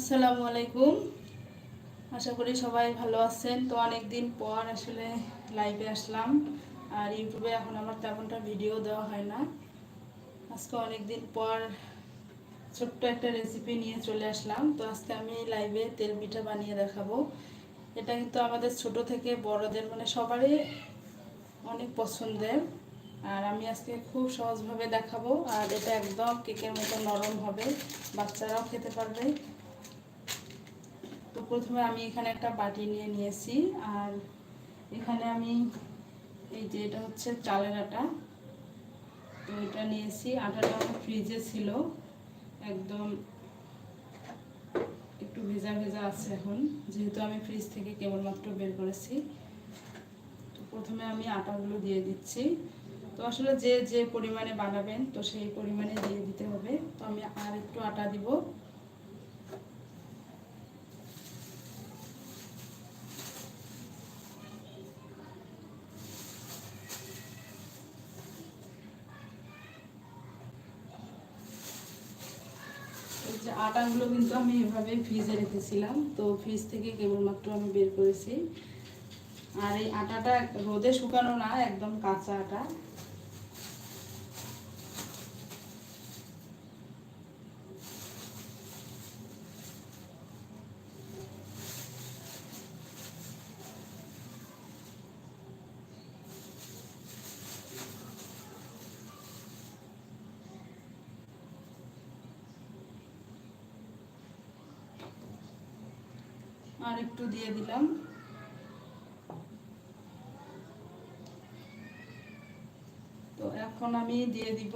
আসসালামু আলাইকুম। আশা করি সবাই ভালো আছেন। তো অনেক দিন পর আসলে লাইভে আসলাম। আর ইউটিউবে এখন আমার তেমনটা ভিডিও দেওয়া হয় না। আজকে অনেক দিন পর ছোট্ট একটা রেসিপি নিয়ে চলে আসলাম। তো আজকে আমি লাইভে তেল পিঠা বানিয়ে দেখাবো। এটা কিন্তু আমাদের ছোট থেকে বড়দের মানে সবারই অনেক পছন্দের। আর আমি আজকে খুব সহজভাবে দেখাবো। আর এটা একদম কেকের মতো নরম হবে। বাচ্চারাও খেতে পারবে। প্রথমে আমি এখানে একটা বাটি নিয়ে নিয়েছি, আর এখানে আমি এই যে এটা হচ্ছে চালের আটা। তো এটা নিয়েছি, আটাটা ফ্রিজে ছিল, একদম একটু ভেজা ভেজা আছে এখন, যেহেতু আমি ফ্রিজ থেকে কেবলমাত্র বের করেছি। তো প্রথমে আমি আটাগুলো দিয়ে দিচ্ছি। তো আসলে যে যে পরিমাণে বানাবেন, তো সেই পরিমাণে দিয়ে দিতে হবে। তো আমি আর একটু আটা দিব। আটাগুলো কিন্তু আমি এভাবে ফ্রিজে রেখেছিলাম। তো ফ্রিজ থেকে কেবলমাত্র আমি বের করেছি। আর এই আটাটা রোদে শুকানো না, একদম কাঁচা আটা। আর একটু দিয়ে দিলাম। তো এখন আমি দিয়ে দিব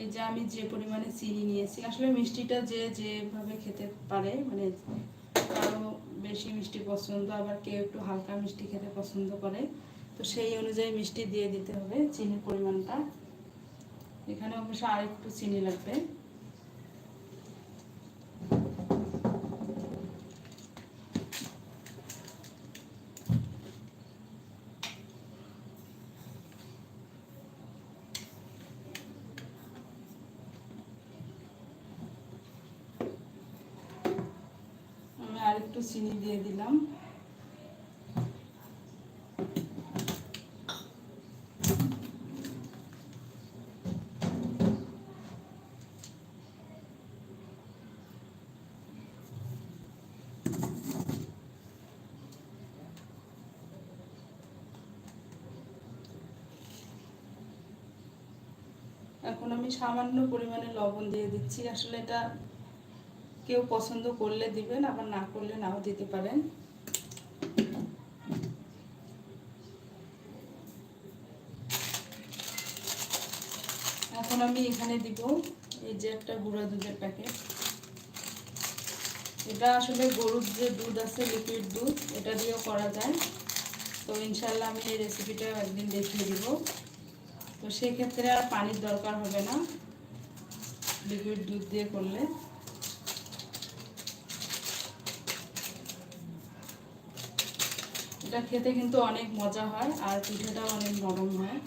এই যে আমি যে পরিমাণে চিনি নিয়েছি। আসলে মিষ্টিটা যে যেভাবে খেতে পারে মানে কারও বেশি মিষ্টি পছন্দ, আবার কেউ একটু হালকা মিষ্টি খেতে পছন্দ করে, তো সেই অনুযায়ী মিষ্টি দিয়ে দিতে হবে চিনির পরিমাণটা। এখানে অবশ্য আর একটু চিনি লাগবে একটু চিনি দিয়ে দিলাম। এখন আমি সামান্য পরিমাণে লবণ দিয়ে দিচ্ছি। আসলে এটা কেউ পছন্দ করলে দিবেন, আবার না করলে নাও দিতে পারেন। এখন আমি এখানে দিব, এই যে একটা গুঁড়া দুধের প্যাকেট। এটা আসলে গরুর যে দুধ আছে লিকুইড দুধ, এটা দিয়েও করা যায়। তো ইনশাল্লাহ আমি এই রেসিপিটা একদিন দেখিয়ে দিব। তো সেক্ষেত্রে আর পানির দরকার হবে না লিকুইড দুধ দিয়ে করলে। এটা খেতে কিন্তু অনেক মজা হয়, আর পিঠেটাও অনেক নরম হয়।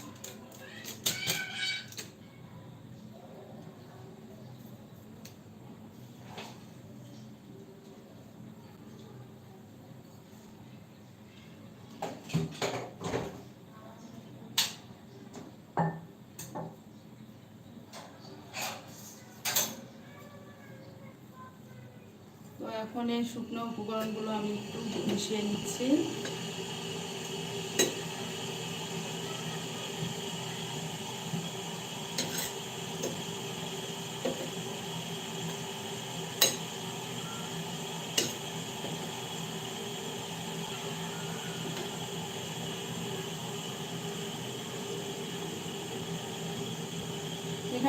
এখন এই শুকনো উপকরণগুলো আমি একটু মিশিয়ে নিচ্ছি।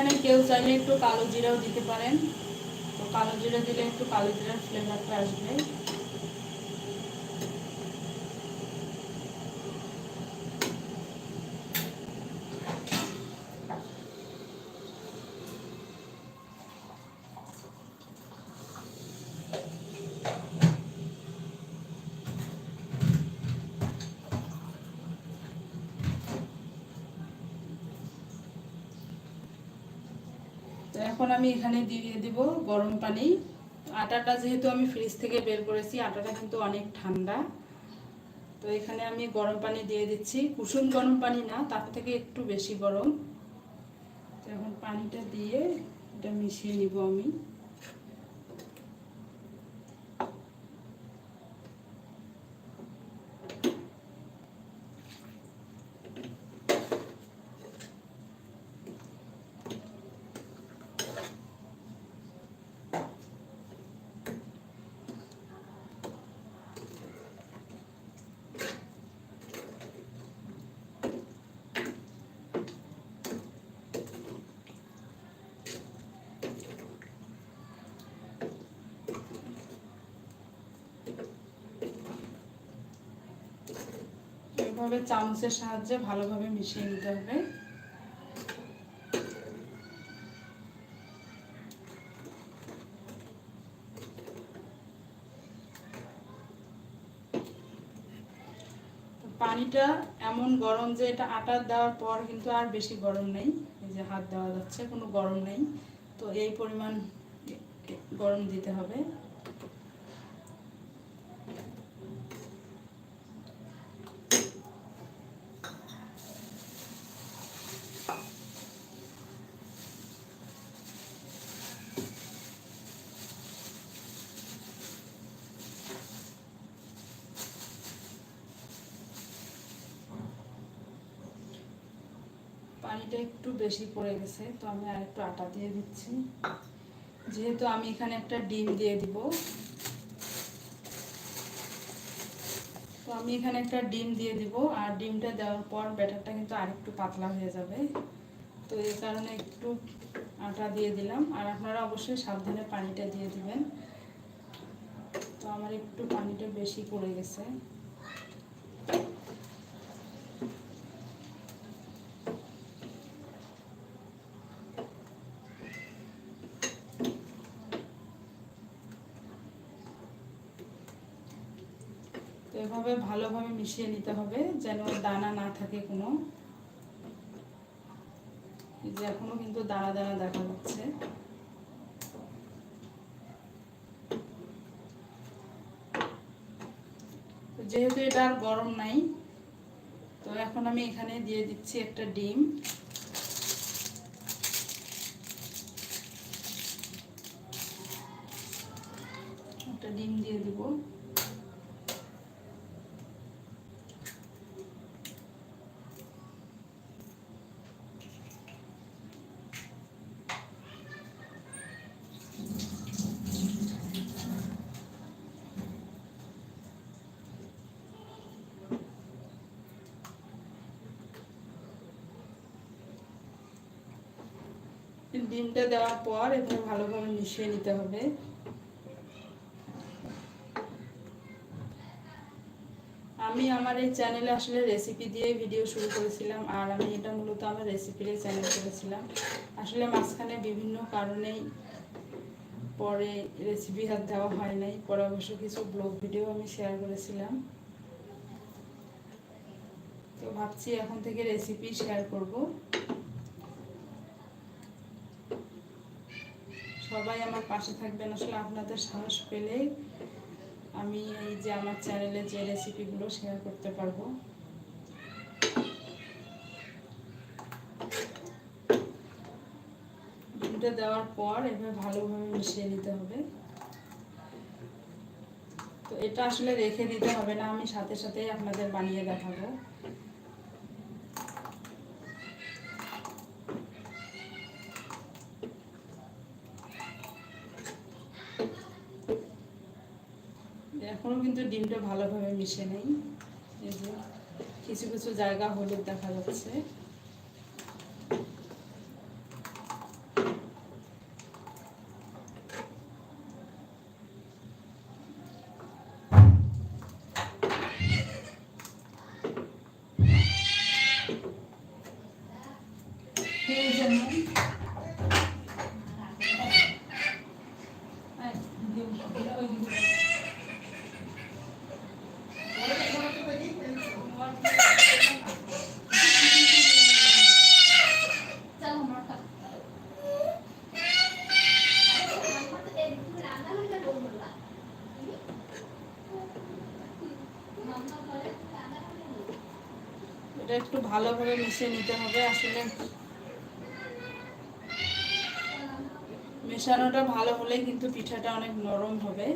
এখানে কেউ চাইলে একটু কালো জিরাও দিতে পারেন। তো কালো জিরা দিলে একটু কালো জিরার ফ্লেভারটা আসবে তো এখন আমি এখানে দিয়ে দেব গরম পানি। আটাটা যেহেতু আমি ফ্রিজ থেকে বের করেছি, আটাটা কিন্তু অনেক ঠান্ডা। তো এখানে আমি গরম পানি দিয়ে দিচ্ছি। কুসুম গরম পানি না, তার থেকে একটু বেশি গরম। এখন পানিটা দিয়ে এটা মিশিয়ে নিব আমি। এভাবে চামচের সাহায্যে ভালোভাবে মিশিয়ে নিতে হবে। পানিটা এমন গরম যে এটা আটা দেওয়ার পর কিন্তু আর বেশি গরম নেই। এই যে হাত দেওয়া যাচ্ছে, কোনো গরম নেই। তো এই পরিমাণ গরম দিতে হবে পানিটা একটু বেশি পড়ে গেছে, তো আমি আর একটু আটা দিয়ে দিচ্ছি। যেহেতু আমি এখানে একটা ডিম দিয়ে দিব। তো আমি এখানে একটা ডিম দিয়ে দিব, আর ডিমটা দেওয়ার পর ব্যাটারটা কিন্তু আরেকটু পাতলা হয়ে যাবে। তো এই কারণে একটু আটা দিয়ে দিলাম, আর আপনারা অবশ্যই সাবধানে পানিটা দিয়ে দিবেন। তো আমার একটু পানিটা বেশি পড়ে গেছে। এভাবে ভালোভাবে মিশিয়ে নিতে হবে, যেন দানা না থাকে কোনো। যে এখনও কিন্তু দানা দানা দেখা যাচ্ছে। যেহেতু এটা আর গরম নাই, তো এখন আমি এখানে দিয়ে দিচ্ছি একটা ডিম একটা ডিম দিয়ে দিব ডিমটা দেওয়ার পর এবার ভালোভাবে মিশিয়ে নিতে হবে। আমি আমার এই চ্যানেলে আসলে রেসিপি দিয়ে ভিডিও শুরু করেছিলাম, আর আমি এটা মূলত আমার রেসিপির চ্যানেল করেছিলাম। আসলে মাঝখানে বিভিন্ন কারণেই পরে রেসিপি হাত দেওয়া হয় নাই, পরে অবশ্য কিছু ব্লগ ভিডিও আমি শেয়ার করেছিলাম। তো ভাবছি এখন থেকে রেসিপি শেয়ার করব। সবাই আমার পাশে থাকবেন। আসলে আপনাদের সাহস পেলে আমি এই যে আমার চ্যানেলে যে রেসিপিগুলো শেয়ার করতে পারব। ডিমটা দেওয়ার পর এভাবে ভালোভাবে মিশিয়ে নিতে হবে। তো এটা আসলে রেখে দিতে হবে না, আমি সাথে সাথেই আপনাদের বানিয়ে দেখাবো। এখনও কিন্তু ডিমটা ভালোভাবে মিশে নেই। কিছু কিছু জায়গা হলুদ দেখা যাচ্ছে। এটা একটু ভালোভাবে মিশিয়ে নিতে হবে, আসলে মেশানোটা ভালো হলে কিন্তু পিঠাটা অনেক নরম হবে।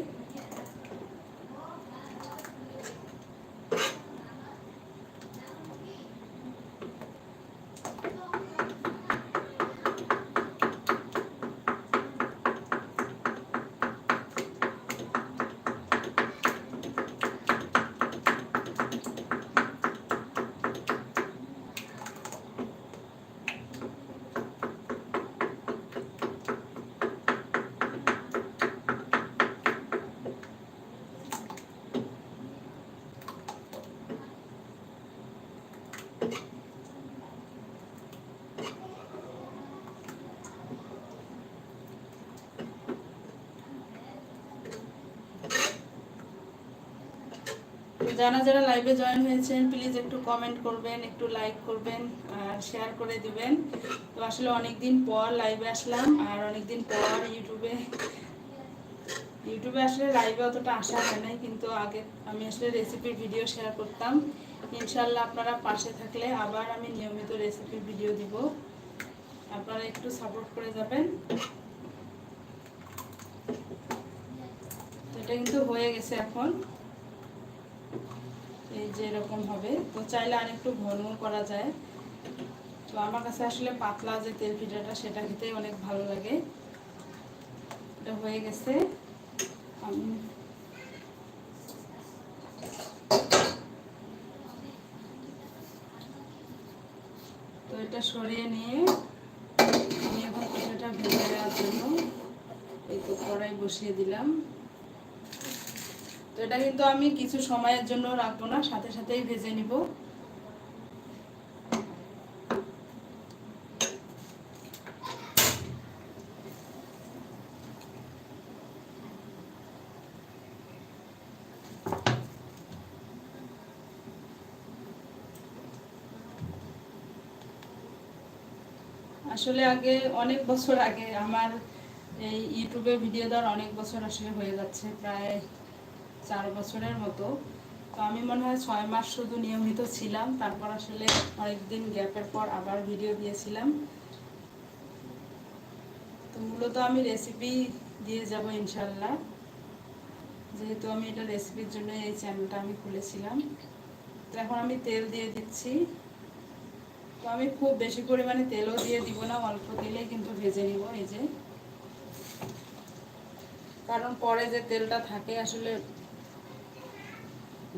যারা যারা লাইভে জয়েন হয়েছেন প্লিজ একটু কমেন্ট করবেন, একটু লাইক করবেন আর শেয়ার করে দিবেন। তো আসলে অনেক দিন পর লাইভে আসলাম আর অনেক দিন পর ইউটিউবে ইউটিউবে আসলে লাইভে অতটা আসা হয় নাই, কিন্তু আগে আমি আসলে রেসিপির ভিডিও শেয়ার করতাম। ইনশাল্লাহ আপনারা পাশে থাকলে আবার আমি নিয়মিত রেসিপির ভিডিও দিব। আপনারা একটু সাপোর্ট করে যাবেন। এটা কিন্তু হয়ে গেছে এখন। যে এরকম হবে। তো চাইলে আর একটু ঘন করা যায়। তো আমার কাছে আসলে পাতলা যে তেল পিঠাটা, সেটা খেতে অনেক ভালো লাগে। এটা হয়ে গেছে। তো এটা সরিয়ে নিয়ে আমি এখন পিঠাটা ভেজে দেওয়ার জন্য এই তো কড়াই বসিয়ে দিলাম। তো এটা কিন্তু আমি কিছু সময়ের জন্য রাখব না, সাথে সাথেই ভেজে নিব। আসলে আগে, অনেক বছর আগে আমার এই ইউটিউবে ভিডিও দেওয়ার অনেক বছর আসলে হয়ে যাচ্ছে, প্রায় চার বছরের মতো। তো আমি মনে হয় ছয় মাস শুধু নিয়মিত ছিলাম। তারপর আসলে অনেকদিন গ্যাপের পর আবার ভিডিও দিয়েছিলাম। তো মূলত আমি রেসিপি দিয়ে যাব ইনশাল্লাহ যেহেতু আমি এটা রেসিপির জন্য এই চ্যানেলটা আমি খুলেছিলাম। তো এখন আমি তেল দিয়ে দিচ্ছি। তো আমি খুব বেশি পরিমাণে তেলও দিয়ে দিব না, অল্প তেলে কিন্তু ভেজে নিব এই যে। কারণ পরে যে তেলটা থাকে আসলে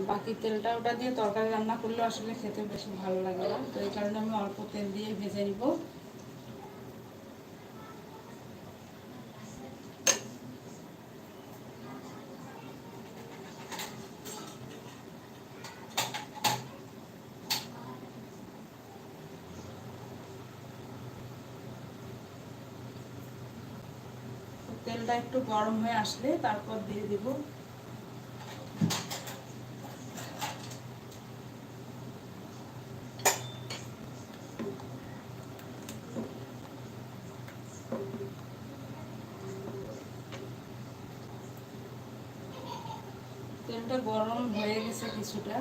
বাকি তেলটা ওটা দিয়ে তরকারি রান্না করলে আসলে খেতে বেশি ভালো লাগে না। তো এই কারণে আমি অল্প তেল দিয়ে ভেজে নিব। তেলটা একটু গরম হয়ে আসলে তারপর দিয়ে দিব তেলটা গরম হয়ে গেছে কিছুটা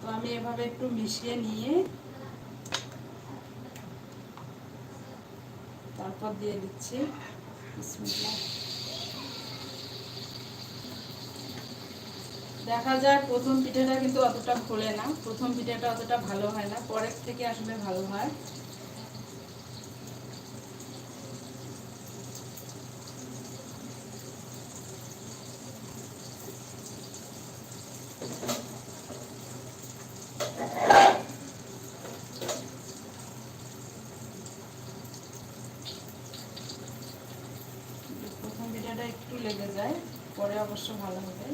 তো আমি এভাবে একটু মিশিয়ে নিয়ে তারপর দিয়ে দিচ্ছি দেখা যায় প্রথম পিঠাটা কিন্তু অতটা খোলে না, প্রথম পিঠাটা অতটা ভালো হয় না, পরের থেকে আসলে ভালো হয় প্রথম পিঠাটা একটু লেগে যায় পরে অবশ্য ভালো হবে।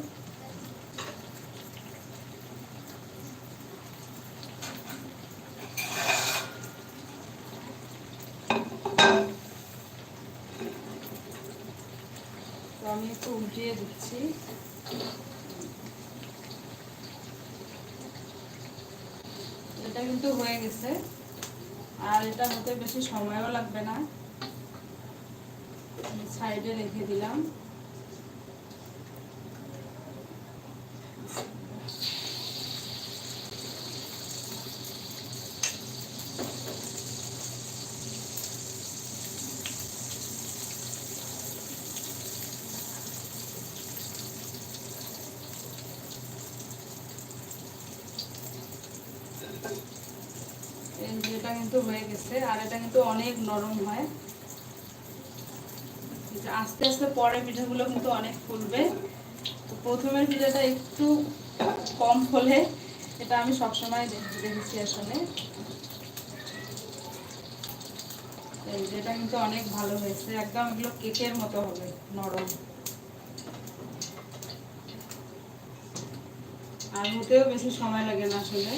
তো আমি একটু উল্টিয়ে দিচ্ছি। এটা কিন্তু হয়ে গেছে। আর এটা হতে বেশি সময়ও লাগবে না। সাইডে রেখে দিলাম এটা কিন্তু হয়ে গেছে, আর এটা কিন্তু অনেক নরম হয়। আস্তে আস্তে পরে পিঠাগুলো কিন্তু অনেক ফুলবে। তো প্রথমের পিঠাটা একটু কম হলে এটা আমি সবসময় দেখেছি আসলে। এটা কিন্তু অনেক ভালো হয়েছে, একদম এগুলো কেকের মতো হবে, নরম। আর হতেও বেশি সময় লাগে না আসলে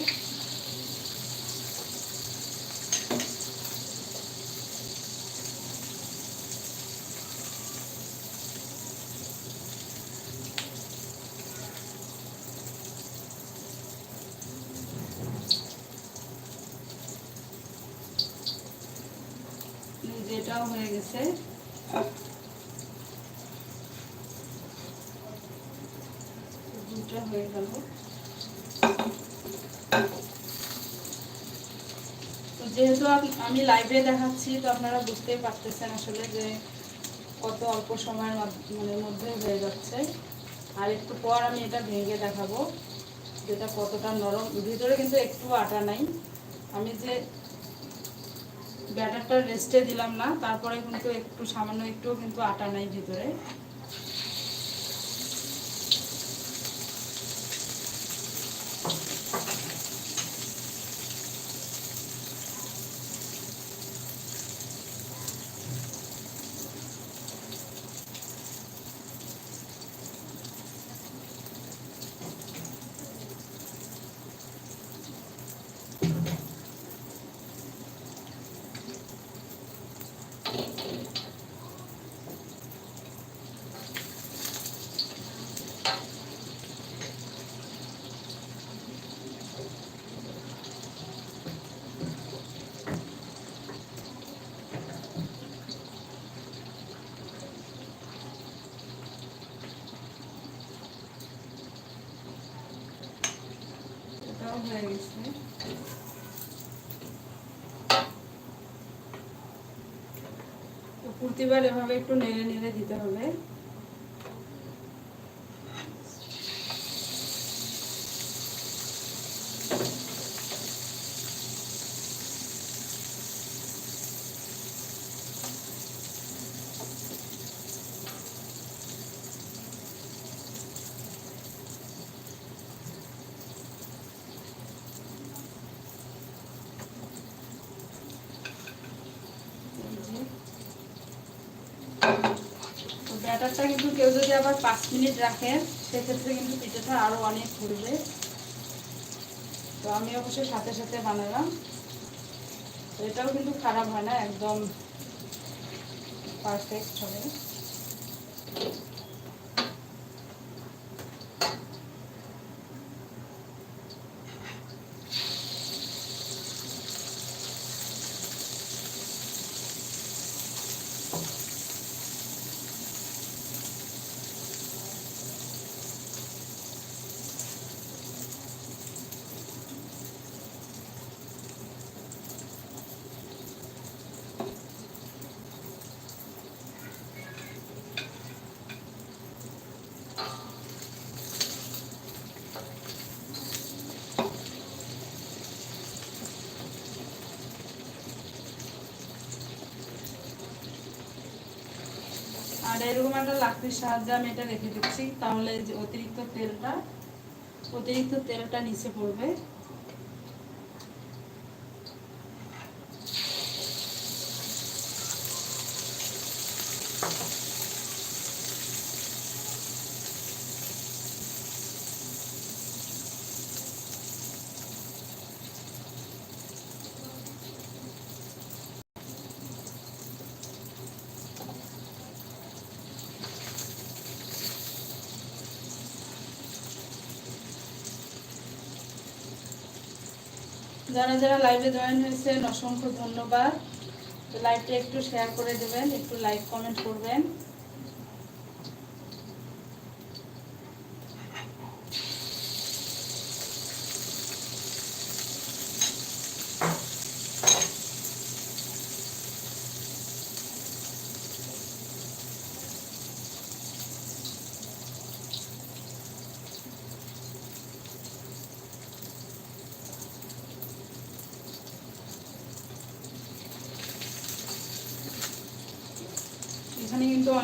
এই যে এটাও তো যেহেতু আমি লাইভে দেখাচ্ছি, তো আপনারা বুঝতেই পারতেছেন আসলে যে কত অল্প সময়ের মানে মধ্যে হয়ে যাচ্ছে। আর একটু পর আমি এটা ভেঙে দেখাবো, যেটা কতটা নরম। ভিতরে কিন্তু একটু আটা নাই। আমি যে ব্যাটারটা রেস্টে দিলাম না তারপরে কিন্তু একটু সামান্য একটু কিন্তু আটা নাই ভিতরে। এটাও হয়ে গেছে তো প্রতিবার এভাবে একটু নেড়ে নেড়ে দিতে হবে এই যে। তো ব্যাটারটা কিন্তু কেউ যদি আবার পাঁচ মিনিট রাখেন সেক্ষেত্রে কিন্তু পিঠাটা আরও অনেক ঘুরবে তো আমি অবশ্যই সাথে সাথে বানালাম। তো এটাও কিন্তু খারাপ হয় না, একদম পারফেক্ট হবে। আর এরকম একটা লাকড়ির সাহায্যে আমি এটা রেখে দিচ্ছি। তাহলে যে অতিরিক্ত তেলটা অতিরিক্ত তেলটা নিচে পড়বে। যারা যারা লাইভে জয়েন হয়েছেন, অসংখ্য ধন্যবাদ। লাইভটা একটু শেয়ার করে দেবেন, একটু লাইক কমেন্ট করবেন।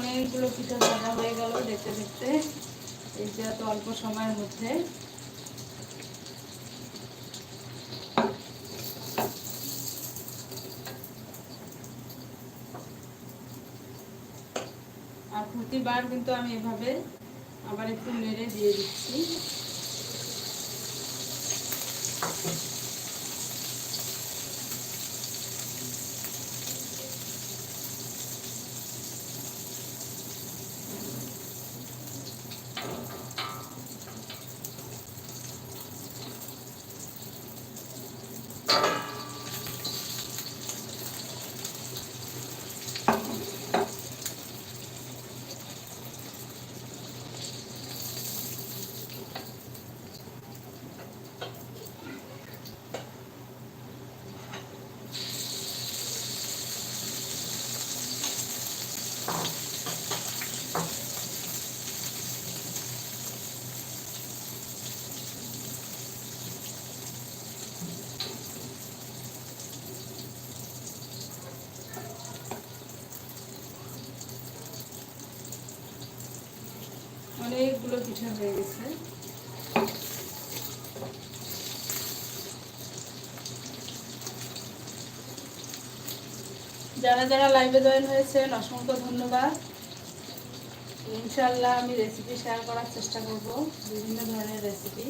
অনেকগুলো পিঠা ভাজা হয়ে গেল দেখতে দেখতে। এইটা তো অল্প সময়ের মধ্যে। আর প্রতিবার কিন্তু আমি এভাবে আবার একটু নেড়ে দিয়ে দিচ্ছি অনেকগুলো হয়ে গেছে। যারা যারা লাইভে জয়েন হয়েছেন, অসংখ্য ধন্যবাদ। ইনশাল্লাহ আমি রেসিপি শেয়ার করার চেষ্টা করব, বিভিন্ন ধরনের রেসিপি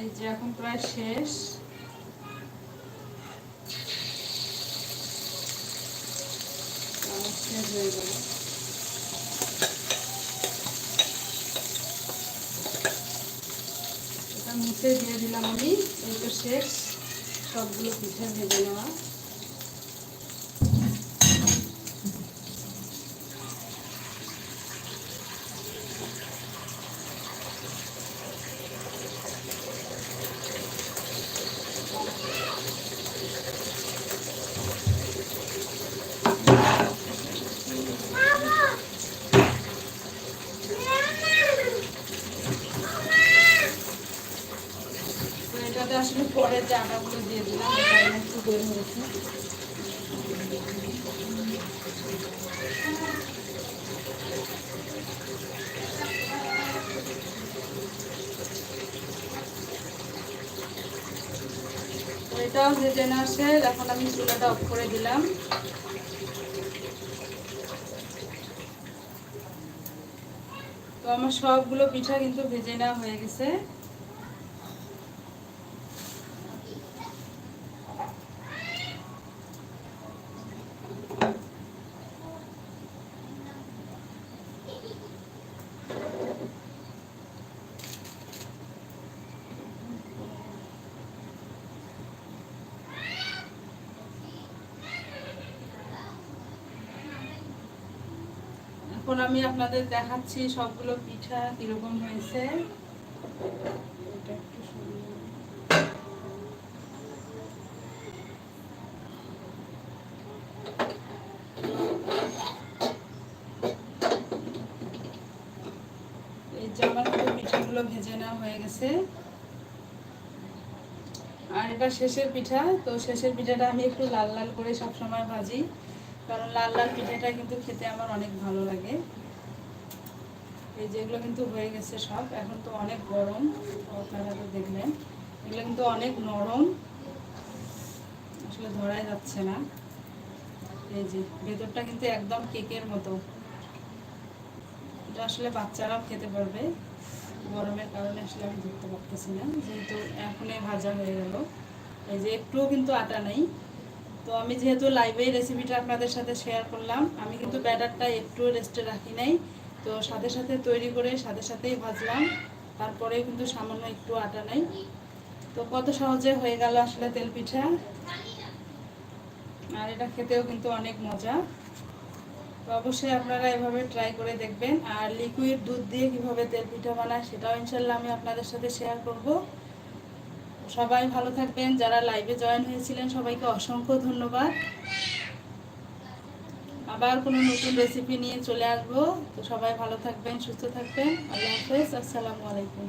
এই যে এখন প্রায় শেষ শেষ হয়ে গেল এটা মুছে দিয়ে দিলাম আমি এই তো শেষ। সবগুলো পিঠে ভেজে নেওয়া তো এটাতে আসলে পরে যে আটাগুলো দিয়ে দিলাম এটা একটু বের হয়েছে যে ভেজে না আসে। এখন আমি চুলাটা অফ করে দিলাম। তো আমার সবগুলো পিঠা কিন্তু ভেজে নেওয়া হয়ে গেছে এখন আমি আপনাদের দেখাচ্ছি সবগুলো পিঠা কীরকম হয়েছে। ভেজে নেওয়া হয়ে গেছে। আর এটা শেষের পিঠা, তো শেষের পিঠাটা আমি একটু লাল লাল করে সব সময় ভাজি। কারণ লাল লাল পিঠেটা কিন্তু খেতে আমার অনেক ভালো লাগে। এই যেগুলো কিন্তু হয়ে গেছে সব। এখন তো অনেক গরম, আপনারা তো দেখলেন। এগুলো কিন্তু অনেক নরম। আসলে ধরাই যাচ্ছে না। এই যে, ভেতরটা কিন্তু একদম কেকের মতো। এটা আসলে বাচ্চারাও খেতে পারবে। গরমের কারণে আসলে আমি ধরতে পারতেছি না। যেহেতু এখনই ভাজা হয়ে গেল। এই যে একটুও কিন্তু আটা নেই। তো আমি যেহেতু লাইভে রেসিপিটা আপনাদের সাথে শেয়ার করলাম, আমি কিন্তু ব্যাটারটা একটু রেস্টে রাখি নাই। তো সাথে সাথে তৈরি করে সাথে সাথেই ভাজলাম। তারপরে কিন্তু সামান্য একটু আটা নেই। তো কত সহজে হয়ে গেল আসলে তেল পিঠা আর এটা খেতেও কিন্তু অনেক মজা। তো অবশ্যই আপনারা এভাবে ট্রাই করে দেখবেন। আর লিকুইড দুধ দিয়ে কীভাবে তেল পিঠা বানায় সেটাও ইনশাল্লাহ আমি আপনাদের সাথে শেয়ার করব। সবাই ভালো থাকবেন। যারা লাইভে জয়েন হয়েছিলেন, সবাইকে অসংখ্য ধন্যবাদ। আবার কোনো নতুন রেসিপি নিয়ে চলে আসব। তো সবাই ভালো থাকবেন, সুস্থ থাকবেন। আল্লাহ হাফেজ, আসসালামু আলাইকুম।